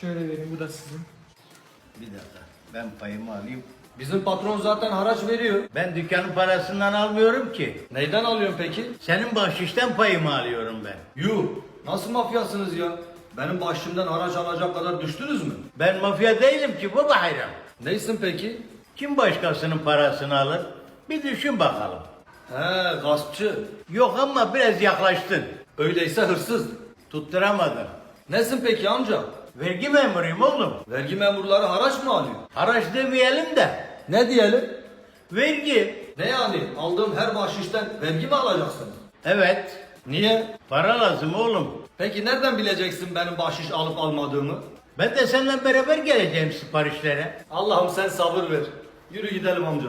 Şöyle vereyim bu da sizin. Bir dakika ben payımı alayım. Bizim patron zaten haraç veriyor. Ben dükkanın parasından almıyorum ki. Neyden alıyorsun peki? Senin bahşişten payımı alıyorum ben. Yuh! Nasıl mafyasınız ya? Benim başımdan haraç alacak kadar düştünüz mü? Ben mafya değilim ki baba hayran. Neysin peki? Kim başkasının parasını alır? Bir düşün bakalım. He gaspçı. Yok ama biraz yaklaştın. Öyleyse hırsız. Tutturamadın. Nesin peki amca? Vergi memuruyum oğlum. Vergi memurları haraç mı alıyor? Haraç demeyelim de. Ne diyelim? Vergi. Ne yani? Aldığım her bahşişten vergi mi alacaksın? Evet. Niye? Para lazım oğlum. Peki nereden bileceksin benim bahşiş alıp almadığımı? Ben de seninle beraber geleceğim siparişlere. Allah'ım sen sabır ver. Yürü gidelim amca.